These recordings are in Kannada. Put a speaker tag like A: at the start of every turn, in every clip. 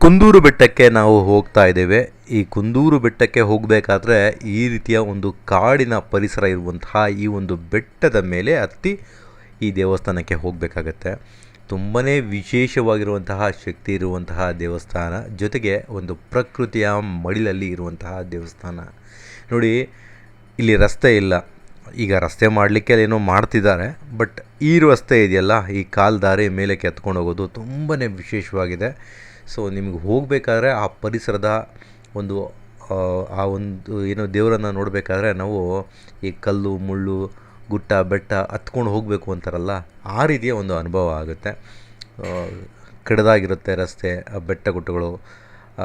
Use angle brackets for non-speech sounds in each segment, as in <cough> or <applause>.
A: ಕುಂದೂರು ಬೆಟ್ಟಕ್ಕೆ ನಾವು ಹೋಗ್ತಾ ಇದ್ದೇವೆ. ಈ ಕುಂದೂರು ಬೆಟ್ಟಕ್ಕೆ ಹೋಗಬೇಕಾದ್ರೆ ಈ ರೀತಿಯ ಒಂದು ಕಾಡಿನ ಪರಿಸರ ಇರುವಂತಹ ಈ ಒಂದು ಬೆಟ್ಟದ ಮೇಲೆ ಹತ್ತಿ ಈ ದೇವಸ್ಥಾನಕ್ಕೆ ಹೋಗಬೇಕಾಗತ್ತೆ. ತುಂಬಾ ವಿಶೇಷವಾಗಿರುವಂತಹ ಶಕ್ತಿ ಇರುವಂತಹ ದೇವಸ್ಥಾನ, ಜೊತೆಗೆ ಒಂದು ಪ್ರಕೃತಿಯ ಮಡಿಲಲ್ಲಿ ಇರುವಂತಹ ದೇವಸ್ಥಾನ. ನೋಡಿ, ಇಲ್ಲಿ ರಸ್ತೆ ಇಲ್ಲ. ಈಗ ರಸ್ತೆ ಮಾಡಲಿಕ್ಕೆ ಏನೋ ಮಾಡ್ತಿದ್ದಾರೆ, ಬಟ್ ಈ ರಸ್ತೆ ಇದೆಯಲ್ಲ, ಈ ಕಾಲ್ ದಾರಿ ಮೇಲೆ ಕೆತ್ಕೊಂಡು ಹೋಗೋದು ತುಂಬಾ ವಿಶೇಷವಾಗಿದೆ. ಸೊ, ನಿಮ್ಗೆ ಹೋಗಬೇಕಾದ್ರೆ ಆ ಪರಿಸರದ ಒಂದು ಆ ಒಂದು, ಏನೋ ದೇವರನ್ನು ನೋಡಬೇಕಾದ್ರೆ ನಾವು ಈ ಕಲ್ಲು, ಮುಳ್ಳು ಗುಟ್ಟ ಬೆಟ್ಟ ಹತ್ಕೊಂಡು ಹೋಗಬೇಕು ಅಂತಾರಲ್ಲ ಆ ರೀತಿಯ ಒಂದು ಅನುಭವ ಆಗುತ್ತೆ. ಕಡದಾಗಿರುತ್ತೆ ರಸ್ತೆ ಆ ಬೆಟ್ಟ ಗುಟ್ಟಗಳು.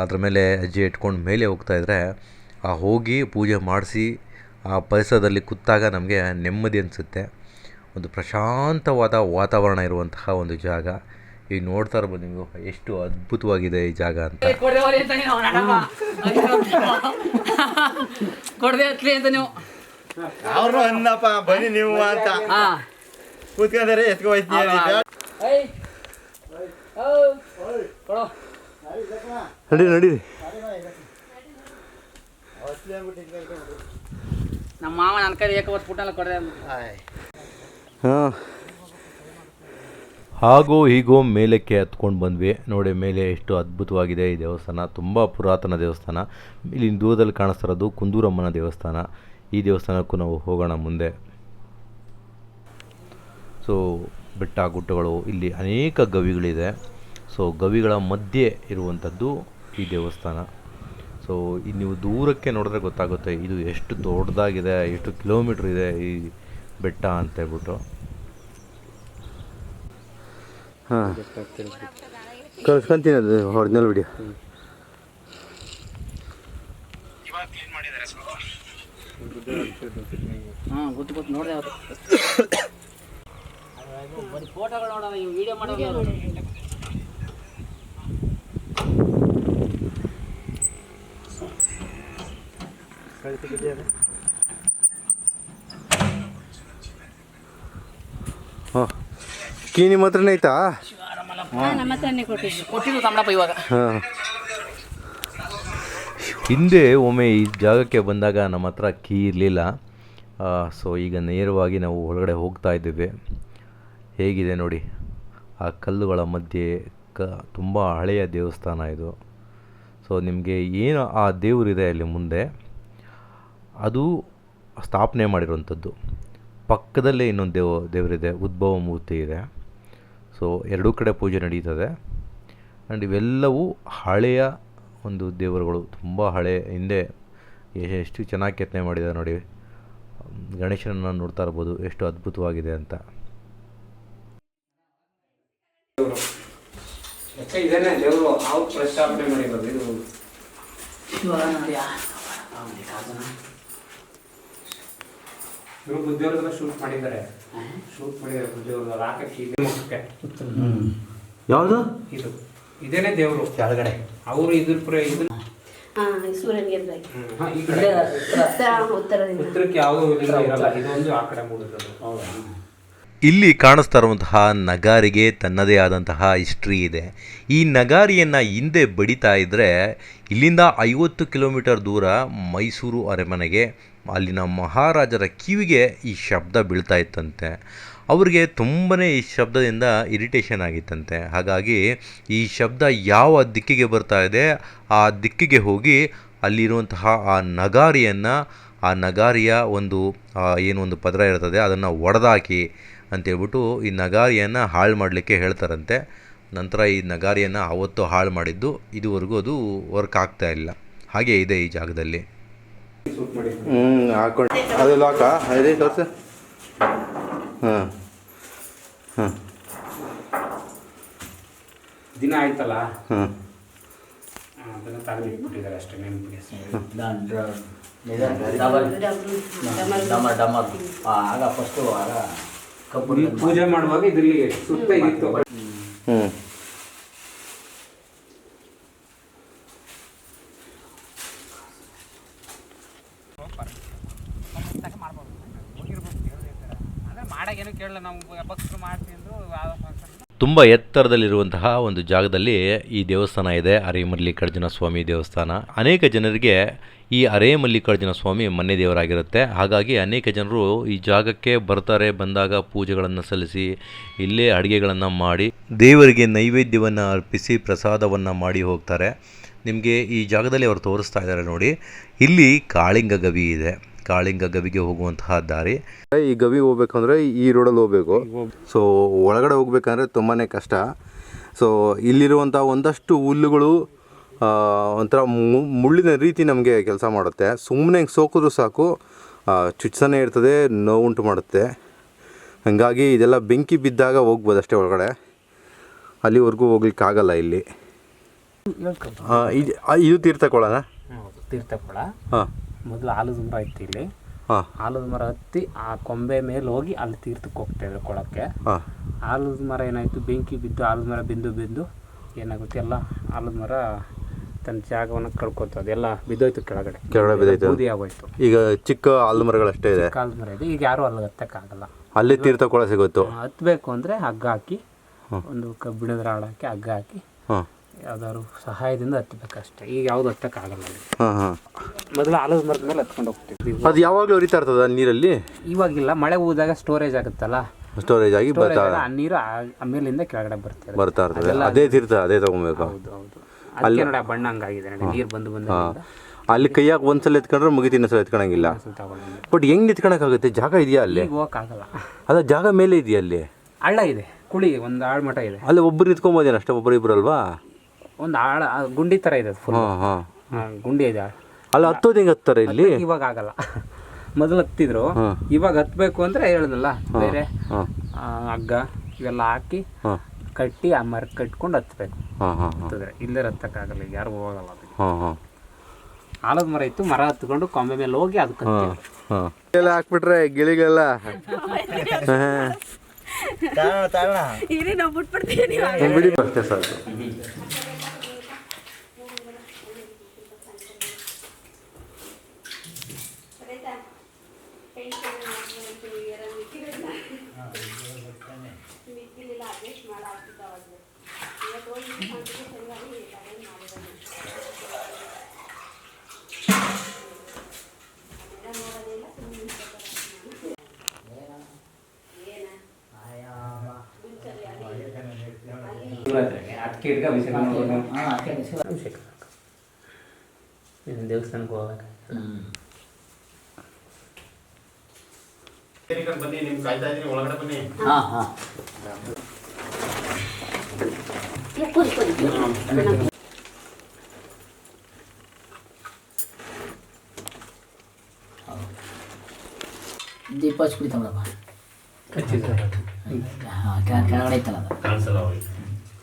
A: ಅದ್ರ ಮೇಲೆ ಹೆಜ್ಜೆ ಇಟ್ಕೊಂಡು ಮೇಲೆ ಹೋಗ್ತಾ ಇದ್ದರೆ ಆ ಹೋಗಿ ಪೂಜೆ ಮಾಡಿಸಿ ಆ ಪರಿಸರದಲ್ಲಿ ಕೂತಾಗ ನಮಗೆ ನೆಮ್ಮದಿ ಅನಿಸುತ್ತೆ. ಒಂದು ಪ್ರಶಾಂತವಾದ ವಾತಾವರಣ ಇರುವಂತಹ ಒಂದು ಜಾಗ. ಈಗ ನೋಡ್ತಾ ಇರ್ಬೋದು ನೀವು ಎಷ್ಟು ಅದ್ಭುತವಾಗಿದೆ ಈ ಜಾಗ ಅಂತ.
B: ಕೊಡದೆ ಅಂತ ನೀವು.
C: ಅವ್ರು ಅನ್ನಪ್ಪ ಬನ್ನಿ ನೀವು ಅಂತ. ಕೂತ್ಕೊಂಡ್ರೆ ಎತ್ಕೊ
A: ನಡಿ ನಡಿ.
B: ನಮ್ಮ ಮಾವ ನನ್ನ ಕೈ ಏಕ ಹೊತ್ತು ಪುಟ್ಟಲ್ಲ ಕೊಡದೆ
A: ಹಾಂ. ಹಾಗೋ ಹೀಗೋ ಮೇಲಕ್ಕೆ ಹತ್ಕೊಂಡು ಬಂದ್ವಿ. ನೋಡಿ ಮೇಲೆ ಎಷ್ಟು ಅದ್ಭುತವಾಗಿದೆ ಈ ದೇವಸ್ಥಾನ. ತುಂಬ ಪುರಾತನ ದೇವಸ್ಥಾನ. ಇಲ್ಲಿ ದೂರದಲ್ಲಿ ಕಾಣಿಸ್ತಿರೋದು ಕುಂದೂರಮ್ಮನ ದೇವಸ್ಥಾನ. ಈ ದೇವಸ್ಥಾನಕ್ಕೂ ನಾವು ಹೋಗೋಣ ಮುಂದೆ. ಸೊ ಬೆಟ್ಟ ಗುಡ್ಡಗಳು, ಇಲ್ಲಿ ಅನೇಕ ಗವಿಗಳಿದೆ. ಸೊ ಗವಿಗಳ ಮಧ್ಯೆ ಇರುವಂಥದ್ದು ಈ ದೇವಸ್ಥಾನ. ಸೊ ಇಲ್ಲಿ ನೀವು ದೂರಕ್ಕೆ ನೋಡಿದ್ರೆ ಗೊತ್ತಾಗುತ್ತೆ ಇದು ಎಷ್ಟು ದೊಡ್ಡದಾಗಿದೆ, ಎಷ್ಟು ಕಿಲೋಮೀಟ್ರ್ ಇದೆ ಈ ಬೆಟ್ಟ ಅಂತ ಹೇಳ್ಬಿಟ್ಟು. ಹಾಂ. ಕಳ್ಸ್ಕೊಂತೀನಿ ಅದು ಒರಿಜಿನಲ್ ವಿಡಿಯೋ
B: ಹಾಂ ಗೊತ್ತು ಗೊತ್ತು. ನೋಡಿದೆ ಅವರು ಬರೀ ಫೋಟೋಗಳು ನೋಡೋಣ ಈ ವಿಡಿಯೋ ಮಾಡೋದು
A: ಹಾಂ ಕೀ ನಿಮ್ಮ ಹತ್ರನೇ ಐತಾ?
D: ನಮ್ಮ ಹತ್ರನೇ ಕೊಟ್ಟಿದ್ದು.
B: ಕೊಟ್ಟಿದ್ದು ತಮ್ಮಡಪ್ಪ ಇವಾಗ.
A: ಹಾಂ. ಹಿಂದೆ ಒಮ್ಮೆ ಈ ಜಾಗಕ್ಕೆ ಬಂದಾಗ ನಮ್ಮ ಹತ್ರ ಕೀ ಇರಲಿಲ್ಲ. ಸೊ ಈಗ ನೇರವಾಗಿ ನಾವು ಒಳಗಡೆ ಹೋಗ್ತಾ ಇದ್ದೇವೆ. ಹೇಗಿದೆ ನೋಡಿ, ಆ ಕಲ್ಲುಗಳ ಮಧ್ಯೆ ಕ, ತುಂಬ ಹಳೆಯ ದೇವಸ್ಥಾನ ಇದು. ಸೊ ನಿಮಗೆ ಏನು ಆ ದೇವರಿದೆ ಅಲ್ಲಿ ಮುಂದೆ? ಅದು ಸ್ಥಾಪನೆ ಮಾಡಿರುವಂಥದ್ದು. ಪಕ್ಕದಲ್ಲೇ ಇನ್ನೊಂದು ದೇವ, ದೇವರಿದೆ, ಉದ್ಭವ ಮೂರ್ತಿ ಇದೆ. ಸೊ ಎರಡೂ ಕಡೆ ಪೂಜೆ ನಡೀತದೆ. ಆ್ಯಂಡ್ ಇವೆಲ್ಲವೂ ಹಳೆಯ ಒಂದು ದೇವರುಗಳು ತುಂಬ ಹಳೆ ಹಿಂದೆ ಎಷ್ಟು ಚೆನ್ನಾಗಿ ಕೆತ್ತನೆ ಮಾಡಿದ್ದಾರೆ ನೋಡಿ. ಗಣೇಶನನ್ನು ನೋಡ್ತಾ ಇರ್ಬೋದು ಎಷ್ಟು ಅದ್ಭುತವಾಗಿದೆ ಅಂತ.
E: ಶೂಟ್ ಮಾಡಿದ್ದಾರೆ. ಶೂಟ್ ಮಾಡಿದ್ದಾರೆ
A: ಯಾವುದು?
E: ಇದು. ಇದೇನೆ ದೇವರು.
A: ಕೆಳಗಡೆ.
E: ಅವರು ಇದ್ರ ಪ್ರ ಇದು
D: ಹಾ. ಸೂರ್ಯನಿಗೆ ಎದುರಾಗಿ
E: ಹಾ, ಈ ಕಡೆ
D: ಉತ್ತರ ಉತ್ತರದಿಂದ
E: ಉತ್ತರಕ್ಕೆ ಯಾವುದೋ ಇದರಿಂದ ಇರಲ್ಲ ಇದೊಂದು ಆ ಕಡೆ ಮೂಡುತ್ತದು.
A: ಇಲ್ಲಿ ಕಾಣಿಸ್ತಾ ಇರುವಂತಹ ನಗಾರಿಗೆ ತನ್ನದೇ ಆದಂತಹ ಹಿಸ್ಟ್ರಿ ಇದೆ. ಈ ನಗಾರಿಯನ್ನು ಹಿಂದೆ ಬಡಿತಾ ಇದ್ದರೆ ಇಲ್ಲಿಂದ ಐವತ್ತು ಕಿಲೋಮೀಟರ್ ದೂರ ಮೈಸೂರು ಅರಮನೆಗೆ, ಅಲ್ಲಿನ ಮಹಾರಾಜರ ಕಿವಿಗೆ ಈ ಶಬ್ದ ಬೀಳ್ತಾ ಇತ್ತಂತೆ. ಅವರಿಗೆ ತುಂಬನೇ ಈ ಶಬ್ದದಿಂದ ಇರಿಟೇಷನ್ ಆಗಿತ್ತಂತೆ. ಹಾಗಾಗಿ ಈ ಶಬ್ದ ಯಾವ ದಿಕ್ಕಿಗೆ ಬರ್ತಾ ಇದೆ, ಆ ದಿಕ್ಕಿಗೆ ಹೋಗಿ ಅಲ್ಲಿರುವಂತಹ ಆ ನಗಾರಿಯನ್ನು, ಆ ನಗಾರಿಯ ಒಂದು ಏನು ಒಂದು ಪದರ ಇರ್ತದೆ, ಅದನ್ನು ಒಡೆದಾಕಿ ಅಂತೇಳ್ಬಿಟ್ಟು ಈ ನಗಾರಿಯನ್ನು ಹಾಳು ಮಾಡಲಿಕ್ಕೆ ಹೇಳ್ತಾರಂತೆ. ನಂತರ ಈ ನಗಾರಿಯನ್ನು ಅವತ್ತು ಹಾಳು ಮಾಡಿದ್ದು ಇದುವರೆಗೂ ಅದು ವರ್ಕ್ ಆಗ್ತಾ ಇಲ್ಲ. ಹಾಗೆ ಇದೆ ಈ ಜಾಗದಲ್ಲಿ.
F: ಹ್ಞೂ ಹ್ಞೂ ಅದು ಲಾಕಾ ತೋರ್ಸು. ಹಾಂ. ಹಾಂ.
E: ದಿನ ಆಯ್ತಲ್ಲ?
F: ಹಾಂ.
E: ಅಷ್ಟೇ
G: ಆಗ ಫಸ್ಟು ಆಗ
E: ಪೂಜೆ ಮಾಡುವಾಗ ಇದರಲ್ಲಿ ಸುತ್ತ ಇತ್ತು
F: ಹ್ಞೂ
E: ಭಕ್ತರು ಮಾಡ್ತಿದ್ರು ಯಾವ ಫಂಕ್ಷನ್
A: ತುಂಬ ಎತ್ತರದಲ್ಲಿರುವಂತಹ ಒಂದು ಜಾಗದಲ್ಲಿ ಈ ದೇವಸ್ಥಾನ ಇದೆ. ಅರೇಮಲ್ಲಿಕಾರ್ಜುನ ಸ್ವಾಮಿ ದೇವಸ್ಥಾನ. ಅನೇಕ ಜನರಿಗೆ ಈ ಅರೇಮಲ್ಲಿಕಾರ್ಜುನ ಸ್ವಾಮಿ ಮನೆ ದೇವರಾಗಿರುತ್ತೆ. ಹಾಗಾಗಿ ಅನೇಕ ಜನರು ಈ ಜಾಗಕ್ಕೆ ಬರ್ತಾರೆ, ಬಂದಾಗ ಪೂಜೆಗಳನ್ನು ಸಲ್ಲಿಸಿ, ಇಲ್ಲೇ ಅಡುಗೆಗಳನ್ನು ಮಾಡಿ, ದೇವರಿಗೆ ನೈವೇದ್ಯವನ್ನು ಅರ್ಪಿಸಿ, ಪ್ರಸಾದವನ್ನು ಮಾಡಿ ಹೋಗ್ತಾರೆ. ನಿಮಗೆ ಈ ಜಾಗದಲ್ಲಿ ಅವರು ತೋರಿಸ್ತಾ ಇದ್ದಾರೆ ನೋಡಿ. ಇಲ್ಲಿ ಕಾಳಿಂಗ ಗವಿ ಇದೆ. ಕಾಳಿಂಗ ಗವಿಗೆ ಹೋಗುವಂತಹ ದಾರಿ.
F: ಈ ಗವಿ ಹೋಗ್ಬೇಕಂದ್ರೆ ಈ ರೋಡಲ್ಲಿ ಹೋಗ್ಬೇಕು. ಸೊ ಒಳಗಡೆ ಹೋಗ್ಬೇಕಂದ್ರೆ ತುಂಬಾ ಕಷ್ಟ. ಸೊ ಇಲ್ಲಿರುವಂಥ ಒಂದಷ್ಟು ಹುಲ್ಲುಗಳು ಒಂಥರ ಮು- ಮುಳ್ಳಿನ ರೀತಿ ನಮಗೆ ಕೆಲಸ ಮಾಡುತ್ತೆ. ಸುಮ್ಮನೆ ಸೋಕಿದ್ರು ಸಾಕು ಚುಚ್ಚನೇ ಇರ್ತದೆ ನೋವುಂಟು ಮಾಡುತ್ತೆ. ಹಾಗಾಗಿ ಇದೆಲ್ಲ ಬೆಂಕಿ ಬಿದ್ದಾಗ ಹೋಗ್ಬೋದು ಅಷ್ಟೇ ಒಳಗಡೆ. ಅಲ್ಲಿವರೆಗೂ ಹೋಗ್ಲಿಕ್ಕಾಗಲ್ಲ ಇಲ್ಲಿ. ಇದು ತೀರ್ಥಕೊಳನ
E: ಹೌದು ತೀರ್ಥಕೊಳ
F: ಹಾಂ.
E: ಮೊದಲು ಆಲದ ಮರ ಇತ್ತು ಇಲ್ಲಿ
F: ಹಾಂ.
E: ಆಲದ ಮರ ಹತ್ತಿ ಆ ಕೊಂಬೆ ಮೇಲೆ ಹೋಗಿ ಅಲ್ಲಿ ತೀರ್ಥಕ್ಕೆ ಹೋಗ್ತೇವೆ ಕೊಳಕ್ಕೆ.
F: ಹಾಂ.
E: ಆಲದ ಮರ ಏನಾಯಿತು? ಬೆಂಕಿ ಬಿದ್ದು ಆಲದ ಮರ ಬಿಂದು ಬಿದ್ದು ಏನಾಗುತ್ತೆ? ಎಲ್ಲ ಆಲದ ಮರ ತನ್ನ ಜಾಗವನ್ನು ಕಳ್ಕೊತದೆ ಅದೆಲ್ಲ ಬಿದ್ದೋಯ್ತು ಕೆಳಗಡೆ.
F: ಕೆಳಗಡೆ ಬಿದ್ದೋಯ್ತು.
E: ಬೂದಿ ಆಗೋಯ್ತು.
F: ಈಗ ಚಿಕ್ಕ ಆಲದ ಮರಗಳಷ್ಟೇ ಇದೆ.
E: ಕಾಲದ ಮರ ಇದೆ. ಈಗ ಯಾರೂ ಅಲ್ಲಿ ಹತ್ತಕ್ಕಾಗಲ್ಲ.
F: ಅಲ್ಲಿ ತೀರ್ಥ ಕೊಳ ಸಿಗುತ್ತೋ.
E: ಹತ್ತಬೇಕು ಅಂದರೆ ಹಗ್ಗ ಹಾಕಿ ಒಂದು ಕಬ್ಬಿಣದ ರಾಡ್ ಹಾಕಿ ಹಗ್ಗ ಹಾಕಿ
F: ಹಾಂ.
E: ಯಾವ್ದಾದ್ರು ಸಹಾಯದಿಂದ ಹತ್ತಬೇಕಷ್ಟೇ ಈಗ ಯಾವ್ದು ಹತ್ತಕ್ಕಾಗಲ್ಲ ಅಲ್ಲಿ.
F: ಹಾಂ ಹಾಂ.
E: ಮೊದಲು ಆಲದ ಮರದ ಮೇಲೆ ಹತ್ಕೊಂಡು ಹೋಗ್ತೀವಿ.
F: ಅದು ಯಾವಾಗಲೂ ಹರಿತಾ ಇರ್ತದ ನೀರಲ್ಲಿ?
E: ಇವಾಗಿಲ್ಲ ಮಳೆ ಹೋದಾಗ ಸ್ಟೋರೇಜ್ ಆಗುತ್ತಲ್ಲ?
F: ಸ್ಟೋರೇಜ್ ಆಗಿ ಬರ್ತಾ
E: ಆ ನೀರು ಆ- ಆ ಮೇಲಿಂದ ಕೆಳಗಡೆ ಬರ್ತಿದೆ
F: ಬರ್ತಾ ಇರ್ತದೆ. ಅದೇ ತೀರ್ಥ ಅದೇ ತಗೊಬೇಕು.
E: ಹೌದು ಹೌದು. ಅದಕ್ಕೆ ನೋಡಿ ಆ ಬಣ್ಣ ಹಂಗಾಗಿದೆ ನೋಡಿ ನೀರು ಬಂದು ಬಂದು
F: ಅಲ್ಲಿ ಕೈಯಾಗ ಒಂದ್ಸಲ ಎತ್ಕೊಂಡ್ರೆ ಮುಗಿತು ಇನ್ನೊಂದ್ಸಲ ಎತ್ಕೊಳಂಗಿಲ್ಲ. ಬಟ್ ಹೆಂಗ್ ಎತ್ಕೊಳಕ್ಕಾಗುತ್ತೆ? ಜಾಗ ಇದೆಯಾ ಅಲ್ಲಿ?
E: ಈಗ ಹೋಗಕ್ಕಾಗಲ್ಲ.
F: ಅದ ಜಾಗ ಮೇಲೆ ಇದೆಯಾ ಅಲ್ಲಿ?
E: ಹಳ್ಳ ಇದೆ ಕುಳಿ ಒಂದು ಆಳ್ಮಠ ಇದೆ.
F: ಅಲ್ಲಿ ಒಬ್ಬರು ನಿಂತ್ಕೊಂಬೋದೇನು ಅಷ್ಟೇ ಒಬ್ಬರು ಇಬ್ರು ಅಲ್ವಾ?
E: ಒಂದು ಆಳ ಆ ಗುಂಡಿ ಥರ ಇದೆ ಫುಲ್ ಗುಂಡಿ ಇದೆ.
F: ಅಲ್ಲ ಹತ್ತೋದು ಹೆಂಗೆ ಹತ್ತಾರೆ ಇಲ್ಲಿ?
E: ಇವಾಗ ಆಗಲ್ಲ. ಮೊದಲು ಹತ್ತಿದ್ರು. ಇವಾಗ ಹತ್ಬೇಕು ಅಂದ್ರೆ ಹೇಳ್ದಲ್ಲ ಬೇರೆ ಹಗ್ಗ ಇವೆಲ್ಲ ಹಾಕಿ ಕಟ್ಟಿ ಆ ಮರ ಕಟ್ಕೊಂಡು ಹತ್ಬೇಕು.
F: ಹಾಂ ಹಾಂ ಹಾಂ.
E: ಹತ್ತಿದ್ರೆ ಇಲ್ಲೇ ಹತ್ತಕ್ಕಾಗಲ್ಲ ಈಗ ಯಾರು ಹೋಗಲ್ಲ ಅದಕ್ಕೆ.
F: ಹಾಂ ಹಾಂ.
E: ಆಲದ ಮರ ಇತ್ತು ಮರ ಹತ್ಕೊಂಡು ಕೊಂಬೆ ಮೇಲೆ ಹೋಗಿ ಅದಕ್ಕೆ
F: ಎಲ್ಲ ಹಾಕ್ಬಿಟ್ರೆ ಗಿಳಿಗೆಲ್ಲ. <laughs> ಬಿಡಿ ಅಷ್ಟೇ ಸಾಕು.
E: ಅದಕ್ಕೆ
G: ಅಭಿಷೇಕ
E: ಅಭಿಷೇಕ ಇನ್ನು ದೇವಸ್ಥಾನಕ್ಕೆ ಹೋಗಬೇಕು
H: ಬನ್ನಿ ನಿಮ್ಗೆ ಕಾಯ್ತಾ ಇದ್ದೀನಿ ಒಳಗಡೆ ಬನ್ನಿ.
G: ಹಾಂ ಹಾಂ. ದೀಪ ಕೆಳಗಡೆ ಐತಲ್ಲ ಅದು.
H: ಕಾಣಿಸಲ್ಲ ಅವ್ರಿಗೆ.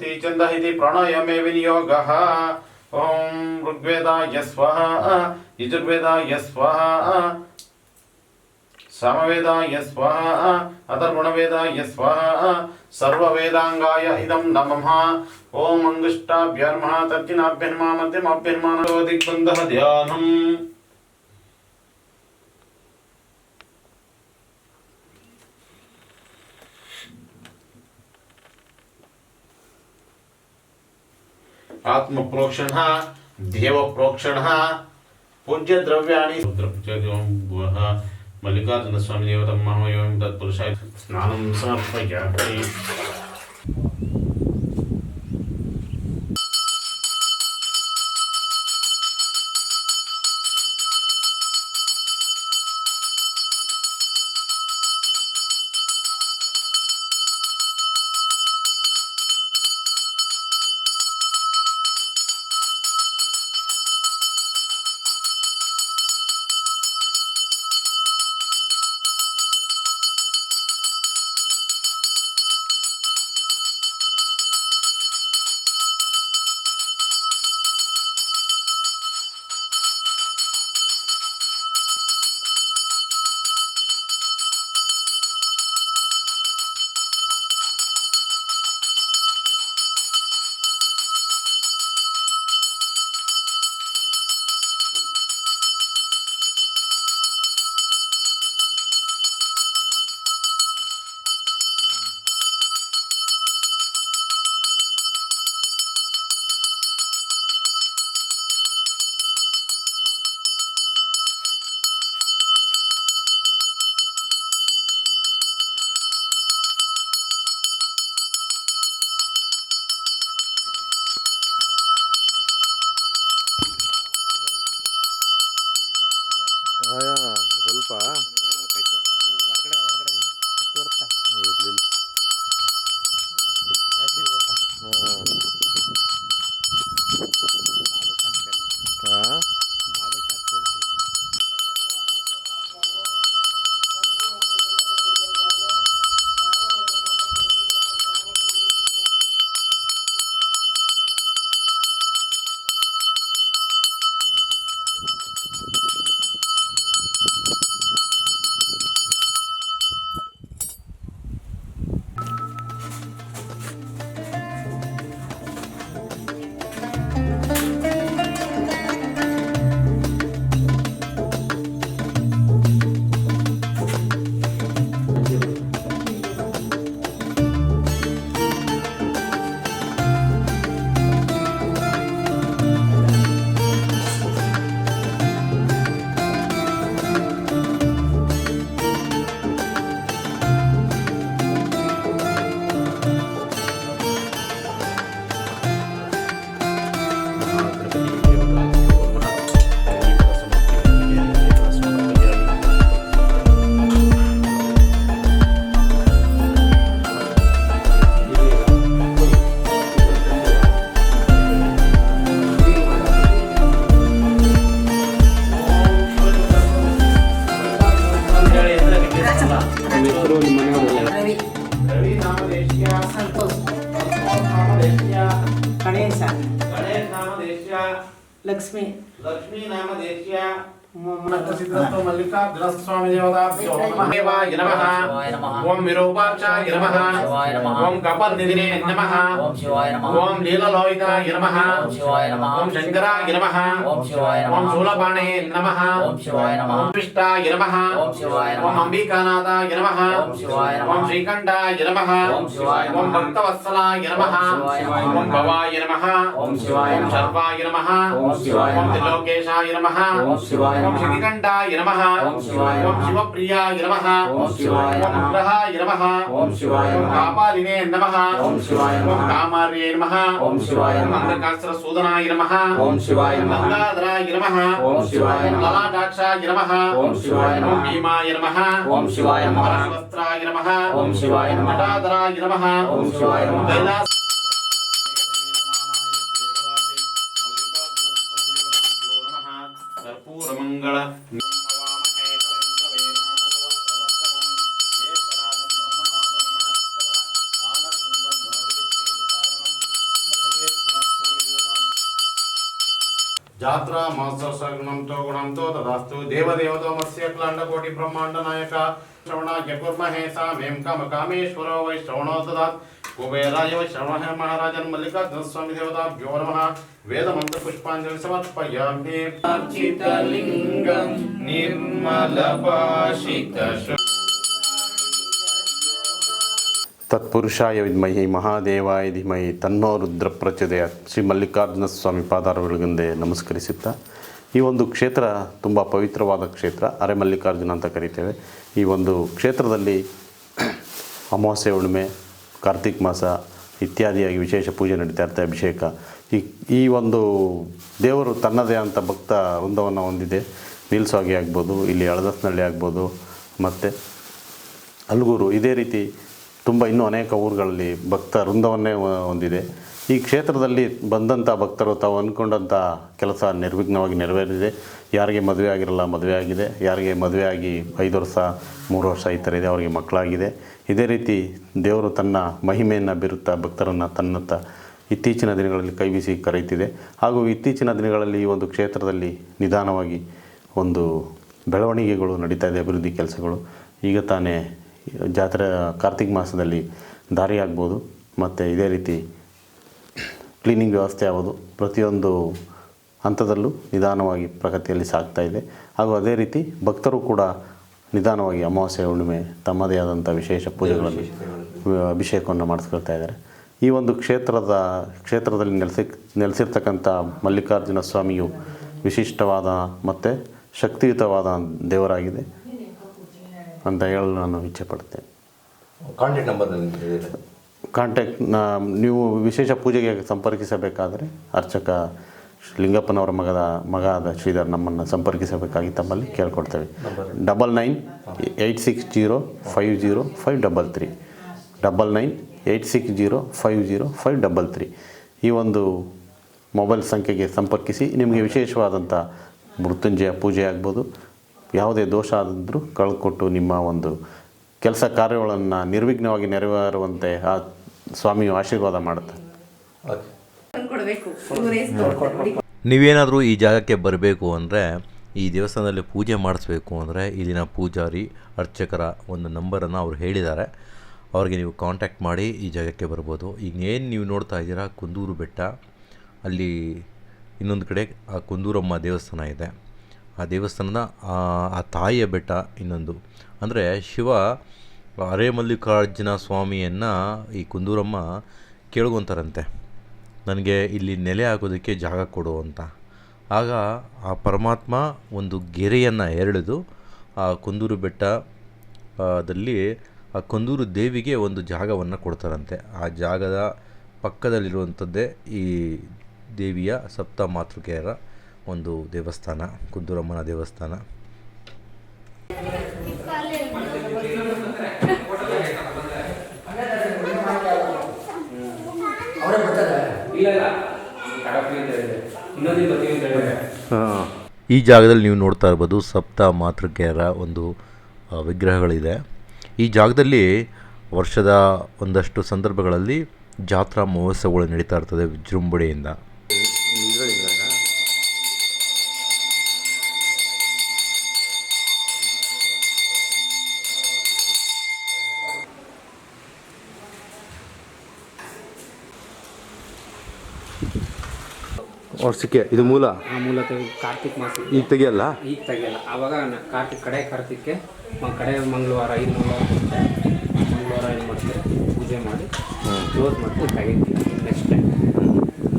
H: देवी गायत्री चंद इति प्राणायामे विनियोगः ॐ ऋग्वेदाय स्वाहा यजुर्वेदाय स्वाहा सामवेदाय स्वाहा अथर्वणवेदाय स्वाहा सर्ववेदाङ्गाय इदं नमः ॐ अङ्गुष्टाभ्यर्मः तर्किनाभ्यर्मा मध्यमाभ्यर्मा दिग्बन्धः ध्यानम् आत्मप्रोक्षण देवप्रोक्षण पुण्यद्रव्याणि वः मल्लिकार्जुनस्वामिदेवतं मम एवं तत्पुरुषाय स्नानं समर्पयामि। ನಮಃ ದೇವಾಯ ನಮಃ
G: ಶಿವಾಯ ನಮಃ.
H: ಓಂ ವಿರೂಪಾಕ್ಷಾಯ ನಮಃ
G: ಶಿವಾಯ ನಮಃ.
H: ಓಂ ಕಪರ್ನಿಧಿನೇ ನಮಃ
G: ಓಂ ಶಿವಾಯ ನಮಃ
H: ಓಂ ಲೀಲಲೋಹಿತಾಯ ನಮಃ
G: ಓಂ ಶಿವಾಯ ನಮಃ
H: ಓಂ ಶಂಕರಾಯ ನಮಃ
G: ಓಂ ಶಿವಾಯ ನಮಃ
H: ಓಂ ಶೂಲಪಾಣೇ ನಮಃ
G: ಓಂ ಶಿವಾಯ ನಮಃ
H: ಓಂ ವಿಷ್ಟಾಯ ನಮಃ
G: ಓಂ ಶಿವಾಯ ನಮಃ.
H: ಓಂ ಅಂಬಿಕಾನಾಥಾಯ ನಮಃ
G: ಓಂ ಶಿವಾಯ ನಮಃ.
H: ಓಂ ಶ್ರೀಕಂಠಾಯ ನಮಃ
G: ಓಂ ಶಿವಾಯ ನಮಃ.
H: ಓಂ ಭಕ್ತವತ್ಸಲಾಯ ನಮಃ
G: ಓಂ ಶಿವಾಯ ನಮಃ.
H: ಓಂ ಭವಾಯ ನಮಃ
G: ಓಂ ಶಿವಾಯ
H: ಓಂ
G: ನಮಃ.
H: ಸರ್ವಾಯ ನಮಃ
G: ಓಂ ಶಿವಾಯ
H: ಓಂ
G: ನಮಃ.
H: ತ್ರಿಲೋಕೇಶಾಯ ನಮಃ
G: ಓಂ ಶಿವಾಯ
H: ಓಂ
G: ನಮಃ.
H: ಶ್ರೀಕಂಠಾಯ ನಮಃ
G: ಓಂ ಶಿವಾಯ
H: ಓಂ
G: ನಮಃ.
H: ಶಿವಪ್ರಿಯಾಯ ನಮಃ
G: ಓಂ ಶಿವಾಯ
H: ಓಂ
G: ನಮಃ.
H: ಉಗ್ರಹಾಯ ನಮಃ
G: ಓಂ ಶಿವಾಯ
H: ಓಂ జాత్ర మాస్టర్సగ్నంతో గుణంతో తదాస్తు దేవదేవతోమస్య క్లాండకోటి బ్రహ్మాండ నాయక శ్రవణాజ్ఞ కుర్మహే సామేం కామ కామేశ్వరో వై శ్రవణో సదా కుబేరాయ వై శ్రవణ మహారాజన్ మల్లికార్జునస్వామి దేవతాభ్యో నమ వేదమంత్ర పుష్పాంజలి సమర్పయామి నిర్మల పాషిత
I: ತತ್ಪುರುಷಾಯ ವಿದ್ಮಹಿ, ಮಹಾದೇವಾಯ ಧಿಮಹಿ ತನ್ನೋ ರುದ್ರ ಪ್ರಚೋದಯ ಶ್ರೀ ಮಲ್ಲಿಕಾರ್ಜುನ ಸ್ವಾಮಿ ಪಾದಾರಗಳಿಗೆ ನಮಸ್ಕರಿಸುತ್ತಾ, ಈ ಒಂದು ಕ್ಷೇತ್ರ ತುಂಬ ಪವಿತ್ರವಾದ ಕ್ಷೇತ್ರ ಅರೆ ಮಲ್ಲಿಕಾರ್ಜುನ ಅಂತ ಕರಿತೇವೆ. ಈ ಒಂದು ಕ್ಷೇತ್ರದಲ್ಲಿ ಅಮಾವಾಸ್ಯೆ ಹುಣ್ಣಿಮೆ, ಕಾರ್ತಿಕ್ ಮಾಸ ಇತ್ಯಾದಿಯಾಗಿ ವಿಶೇಷ ಪೂಜೆ ನಡೀತಾ ಇರ್ತದೆ ಅಭಿಷೇಕ. ಈ ಈ ಒಂದು ದೇವರು ತನ್ನದೇ ಅಂತ ಭಕ್ತ ವೃಂದವನ್ನು ಹೊಂದಿದೆ. ನೀಲ್ಸ್ವಾಗಿ ಆಗ್ಬೋದು, ಇಲ್ಲಿ ಅಳದಸ್ನಳ್ಳಿ ಆಗ್ಬೋದು, ಮತ್ತು ಅಲ್ಗೂರು ಇದೇ ರೀತಿ ತುಂಬ ಇನ್ನೂ ಅನೇಕ ಊರುಗಳಲ್ಲಿ ಭಕ್ತ ವೃಂದವನ್ನೇ ಹೊಂದಿದೆ. ಈ ಕ್ಷೇತ್ರದಲ್ಲಿ ಬಂದಂಥ ಭಕ್ತರು ತಾವು ಅಂದ್ಕೊಂಡಂಥ ಕೆಲಸ ನಿರ್ವಿಘ್ನವಾಗಿ ನೆರವೇರಿದೆ. ಯಾರಿಗೆ ಮದುವೆ ಆಗಿರಲ್ಲ ಮದುವೆ ಆಗಿದೆ. ಯಾರಿಗೆ ಮದುವೆ ಆಗಿ ಐದು ವರ್ಷ, ಮೂರು ವರ್ಷ ಈ ಥರ ಇದೆ, ಅವರಿಗೆ ಮಕ್ಕಳಾಗಿದೆ. ಇದೇ ರೀತಿ ದೇವರು ತನ್ನ ಮಹಿಮೆಯನ್ನು ಬೀರುತ್ತಾ ಭಕ್ತರನ್ನು ತನ್ನತ್ತ ಇತ್ತೀಚಿನ ದಿನಗಳಲ್ಲಿ ಕೈ ಬೀಸಿ ಕರೆಯುತ್ತಿದೆ. ಹಾಗೂ ಇತ್ತೀಚಿನ ದಿನಗಳಲ್ಲಿ ಈ ಒಂದು ಕ್ಷೇತ್ರದಲ್ಲಿ ನಿಧಾನವಾಗಿ ಒಂದು ಬೆಳವಣಿಗೆಗಳು ನಡೀತಾ ಇದೆ, ಅಭಿವೃದ್ಧಿ ಕೆಲಸಗಳು. ಈಗ ತಾನೇ ಜಾತ್ರೆ ಕಾರ್ತಿಕ ಮಾಸದಲ್ಲಿ ದಾರಿ ಆಗ್ಬೋದು ಮತ್ತು ಇದೇ ರೀತಿ ಕ್ಲೀನಿಂಗ್ ವ್ಯವಸ್ಥೆ ಆಗೋದು ಪ್ರತಿಯೊಂದು ಹಂತದಲ್ಲೂ ನಿಧಾನವಾಗಿ ಪ್ರಗತಿಯಲ್ಲಿ ಸಾಗ್ತಾ ಇದೆ. ಹಾಗೂ ಅದೇ ರೀತಿ ಭಕ್ತರು ಕೂಡ ನಿಧಾನವಾಗಿ ಅಮಾವಾಸ್ಯೆ ಹುಣ್ಣಿಮೆ ತಮ್ಮದೇ ಆದಂಥ ವಿಶೇಷ ಪೂಜೆಗಳಲ್ಲಿ ಅಭಿಷೇಕವನ್ನು ಮಾಡಿಸ್ಕೊಳ್ತಾ ಇದ್ದಾರೆ. ಈ ಒಂದು ಕ್ಷೇತ್ರದ ಕ್ಷೇತ್ರದಲ್ಲಿ ನೆಲೆಸಿ ನೆಲೆಸಿರ್ತಕ್ಕಂಥ ಮಲ್ಲಿಕಾರ್ಜುನ ಸ್ವಾಮಿಯು ವಿಶಿಷ್ಟವಾದ ಮತ್ತು ಶಕ್ತಿಯುತವಾದ ದೇವರಾಗಿದೆ. ಅಂತ ಹೇಳಲು ನಾನು ಇಚ್ಛೆ ಪಡ್ತೇನೆ
F: ಕಾಂಟ್ಯಾಕ್ಟ್ ನಂಬರ್
I: ಕಾಂಟ್ಯಾಕ್ಟ್ ನೀವು ವಿಶೇಷ ಪೂಜೆಗೆ ಸಂಪರ್ಕಿಸಬೇಕಾದರೆ ಅರ್ಚಕ ಲಿಂಗಪ್ಪನವರ ಮಗದ ಮಗ ಆದ ಶ್ರೀಧರ್ ನಮ್ಮನ್ನು ಸಂಪರ್ಕಿಸಬೇಕಾಗಿ ತಮ್ಮಲ್ಲಿ ಕೇಳ್ಕೊಡ್ತೇವೆ. Double nine eight six zero five zero five double three double nine eight six zero five zero five double three ಈ ಒಂದು ಮೊಬೈಲ್ ಸಂಖ್ಯೆಗೆ ಸಂಪರ್ಕಿಸಿ ನಿಮಗೆ ವಿಶೇಷವಾದಂಥ ಮೃತ್ಯುಂಜಯ ಪೂಜೆ ಆಗ್ಬೋದು. ಯಾವುದೇ ದೋಷ ಆದರೂ ಕಳ್ಕೊಟ್ಟು ನಿಮ್ಮ ಒಂದು ಕೆಲಸ ಕಾರ್ಯಗಳನ್ನು ನಿರ್ವಿಘ್ನವಾಗಿ ನೆರವೇರುವಂತೆ ಆ ಸ್ವಾಮಿಯು ಆಶೀರ್ವಾದ ಮಾಡುತ್ತೆ.
A: ನೀವೇನಾದರೂ ಈ ಜಾಗಕ್ಕೆ ಬರಬೇಕು ಅಂದರೆ ಈ ದೇವಸ್ಥಾನದಲ್ಲಿ ಪೂಜೆ ಮಾಡಿಸ್ಬೇಕು ಅಂದರೆ ಇಲ್ಲಿನ ಪೂಜಾರಿ, ಅರ್ಚಕರ ಒಂದು ನಂಬರನ್ನು ಅವರು ಹೇಳಿದ್ದಾರೆ. ಅವ್ರಿಗೆ ನೀವು ಕಾಂಟ್ಯಾಕ್ಟ್ ಮಾಡಿ ಈ ಜಾಗಕ್ಕೆ ಬರ್ಬೋದು. ಈಗ ಏನು ನೀವು ನೋಡ್ತಾ ಇದ್ದೀರಾ, ಕುಂದೂರು ಬೆಟ್ಟ, ಅಲ್ಲಿ ಇನ್ನೊಂದು ಕಡೆ ಆ ಕುಂದೂರಮ್ಮ ದೇವಸ್ಥಾನ ಇದೆ. ಆ ದೇವಸ್ಥಾನದ, ಆ- ತಾಯಿಯ ಬೆಟ್ಟ ಇನ್ನೊಂದು. ಅಂದರೆ ಶಿವ ಅರೆ ಮಲ್ಲಿಕಾರ್ಜುನ ಸ್ವಾಮಿಯನ್ನು ಈ ಕುಂದೂರಮ್ಮ ಕೇಳ್ಕೊತಾರಂತೆ. ನನಗೆ ಇಲ್ಲಿ ನೆಲೆ ಆಗೋದಕ್ಕೆ ಜಾಗ ಕೊಡು ಅಂತ. ಆಗ ಆ ಪರಮಾತ್ಮ ಒಂದು ಗೆರೆಯನ್ನು ಎಳೆದು ಆ ಕುಂದೂರು ಬೆಟ್ಟದಲ್ಲಿ ಆ ಕುಂದೂರು ದೇವಿಗೆ ಒಂದು ಜಾಗವನ್ನು ಕೊಡ್ತಾರಂತೆ. ಆ ಜಾಗದ ಪಕ್ಕದಲ್ಲಿರುವಂಥದ್ದೇ ಈ ದೇವಿಯ ಸಪ್ತ ಮಾತೃಕೆಯರ ಒಂದು ದೇವಸ್ಥಾನ ಕುದ್ದೂರಮ್ಮನ ದೇವಸ್ಥಾನ. ಈ ಜಾಗದಲ್ಲಿ ನೀವು ನೋಡ್ತಾ ಇರ್ಬೋದು ಸಪ್ತ ಮಾತೃಕೆಯರ ಒಂದು ವಿಗ್ರಹಗಳಿದೆ. ಈ ಜಾಗದಲ್ಲಿ ವರ್ಷದ ಒಂದಷ್ಟು ಸಂದರ್ಭಗಳಲ್ಲಿ ಜಾತ್ರಾ ಮಹೋತ್ಸವಗಳು ನಡೀತಾ ಇರ್ತದೆ ವಿಜೃಂಭಣೆಯಿಂದ.
F: ವರ್ಷಕ್ಕೆ ಇದು ಮೂಲ?
E: ಆ ಮೂಲ ತೆಗೆದು ಕಾರ್ತಿಕ್ ಮಾಸ.
F: ಈಗ ತೆಗಿಯಲ್ಲ?
E: ಈಗ ತೆಗಿಯಲ್ಲ. ಆವಾಗ ನ- ಕಾರ್ತಿಕ್ ಕಡೆ ಕಾರ್ತಿಕ್ಗೆ ಮ- ಕಡೆ ಮಂಗಳವಾರ ಐದು ಮಂಗಳವಾರ ಏನು ಮಾಡ್ತಾರೆ ಪೂಜೆ ಮಾಡಿ ಕ್ಲೋಸ್ ಮಾಡಿ ತೆಗಿತೀವಿ ನೆಕ್ಸ್ಟ್ ಟೈಮ್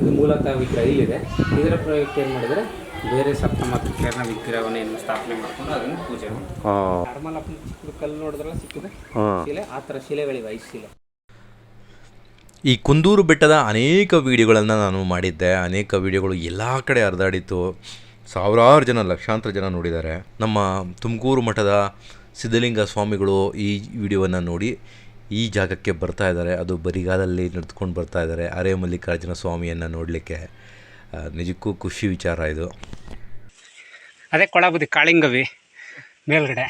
E: ಇದು ಮೂಲತಃ ವಿಗ್ರಹ ಇಲ್ಲಿದೆ. ಇದರ ಪ್ರಯೋಗಕ್ಕೆ ಏನು ಮಾಡಿದರೆ ಬೇರೆ ಸಪ್ತಮಾತೃಕೆಯನ್ನ ವಿಗ್ರಹವನ್ನು ಏನು ಸ್ಥಾಪನೆ ಮಾಡಿಕೊಂಡು ಅದನ್ನು ಪೂಜೆ ಮಾಡಿ.
F: ಹಾಂ.
E: ನಾರ್ಮಲ್ ಅಪ್ಪ ಚಿಕ್ಕದು ಕಲ್ಲು ನೋಡಿದ್ರಲ್ಲ ಸಿಕ್ಕಿದೆ?
F: ಹಾಂ.
E: ಶಿಲೆ ಆ ಥರ ಶಿಲೆಗಳಿವೆ ಐದು ಶಿಲೆ.
A: ಈ ಕುಂದೂರು ಬೆಟ್ಟದ ಅನೇಕ ವಿಡಿಯೋಗಳನ್ನು ನಾನು ಮಾಡಿದ್ದೆ. ಅನೇಕ ವಿಡಿಯೋಗಳು ಎಲ್ಲ ಕಡೆ ಹರಿದಾಡಿತ್ತು. ಸಾವಿರಾರು ಜನ, ಲಕ್ಷಾಂತರ ಜನ ನೋಡಿದ್ದಾರೆ. ನಮ್ಮ ತುಮಕೂರು ಮಠದ ಸಿದ್ಧಲಿಂಗ ಸ್ವಾಮಿಗಳು ಈ ವಿಡಿಯೋವನ್ನು ನೋಡಿ ಈ ಜಾಗಕ್ಕೆ ಬರ್ತಾ ಇದ್ದಾರೆ. ಅದು ಬರಿಗಾಲಲ್ಲಿ ನಡೆದುಕೊಂಡು ಬರ್ತಾ ಇದ್ದಾರೆ. ಅರೆ ಮಲ್ಲಿಕಾರ್ಜುನ ಸ್ವಾಮಿಯನ್ನು ನೋಡಲಿಕ್ಕೆ ನಿಜಕ್ಕೂ ಖುಷಿ ವಿಚಾರ ಇದು.
E: ಅದೇ ಕೊಳಬುದಿ ಕಾಳಿಂಗವಿ ಮೇಲ್ಗಡೆ.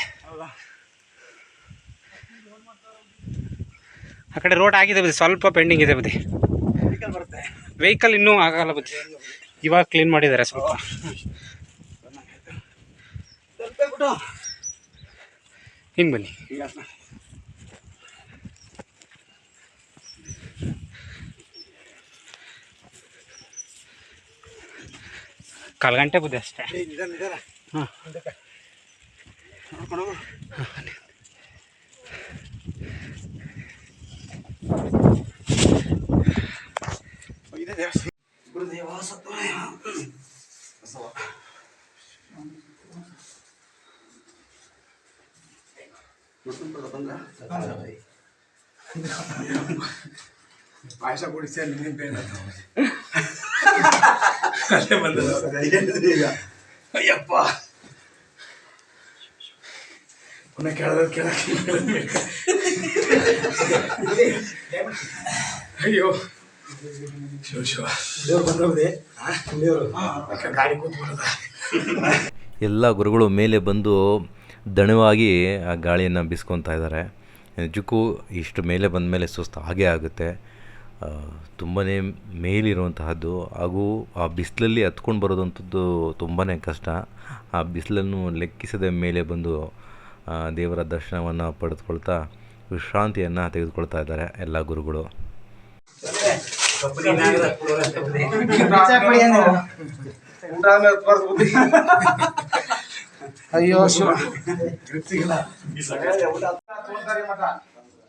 E: ಆ ಕಡೆ ರೋಡ್ ಆಗಿದೆ ಬಿಡಿ ಸ್ವಲ್ಪ ಪೆಂಡಿಂಗ್ ಇದೆ ಬಿಡಿ ವೆಹಿಕಲ್ ಇನ್ನೂ ಆಗಲ್ಲ ಬಿಡಿ ಇವಾಗ ಕ್ಲೀನ್ ಮಾಡಿದ್ದಾರೆ ಸ್ವಲ್ಪ. ಹಿಂಗೆ ಬನ್ನಿ. ಕಾಲು ಗಂಟೆ ಬುದ್ಧಿ ಅಷ್ಟೇ. ಹಾಂ. affedersin. Burada yavaş sat oraya. Nasıl bak? Durdun burada bunda.
J: പായസം കുടിച്ചാൽ
A: ಎಲ್ಲ ಗುರುಗಳು ಮೇಲೆ ಬಂದು ದಣವಾಗಿ ಆ ಗಾಳಿಯನ್ನು ಬಿಸ್ಕೊತಾ ಇದ್ದಾರೆ. ನಿಜಕ್ಕೂ ಇಷ್ಟು ಮೇಲೆ ಬಂದ ಮೇಲೆ ಸುಸ್ತು ಹಾಗೇ ಆಗುತ್ತೆ. ತುಂಬಾ ಮೇಲಿರುವಂತಹದ್ದು ಹಾಗೂ ಆ ಬಿಸಿಲಲ್ಲಿ ಹತ್ಕೊಂಡು ಬರೋದಂಥದ್ದು ತುಂಬಾ ಕಷ್ಟ. ಆ ಬಿಸಿಲನ್ನು ಲೆಕ್ಕಿಸದೆ ಮೇಲೆ ಬಂದು ದೇವರ ದರ್ಶನವನ್ನು ಪಡೆದುಕೊಳ್ತಾ ವಿಶ್ರಾಂತಿಯನ್ನು ತೆಗೆದುಕೊಳ್ತಾ ಇದ್ದಾರೆ ಎಲ್ಲ ಗುರುಗಳು.
K: अय्यो शिव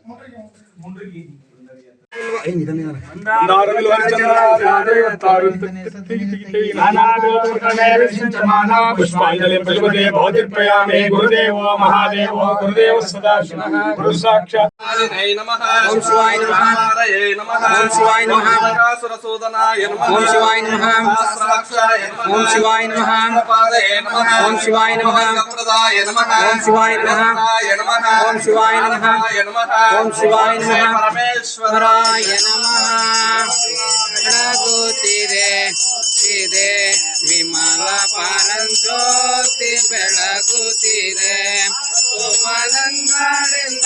K: मुंडरी मुंडरी
L: పుష్పాంజలి పుష్పదే భౌతిర్పయామే గురుదేవో మహాదేవో గురుదేవ సదాశివ గురు సాక్షాత్ ఓం శివాయ నమః. ఓం శివాయ ఓం శివాయ నమః. ఓం శివాయ నమః. ఓం శివాయ నమః. పరమేశ్వరా ಶಿವಾಯ ನಮಃ. ಬೆಳಗುತ್ತಿದೆ ಇದೆ ವಿಮಲ ಪರಂಜ್ಯೋತಿ ಬೆಳಗುತ್ತಿದೆ. ಮನಂಗಾರಿಂದ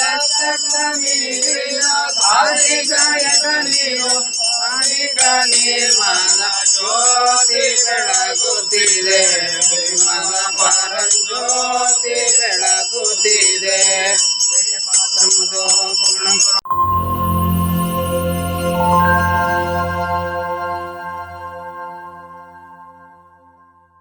L: ಕಾಲಿಗಾಯಕನಿಯೋ ಕಾಲಿಗ ನಿರ್ಮಲ ಜ್ಯೋತಿ ಬೆಳಗುತ್ತಿದೆ. ವಿಮಲ ಪರಂಜ್ಯೋತಿ ಬೆಳಗುತ್ತಿದೆ. ಸಮುದೋ ಗುಣ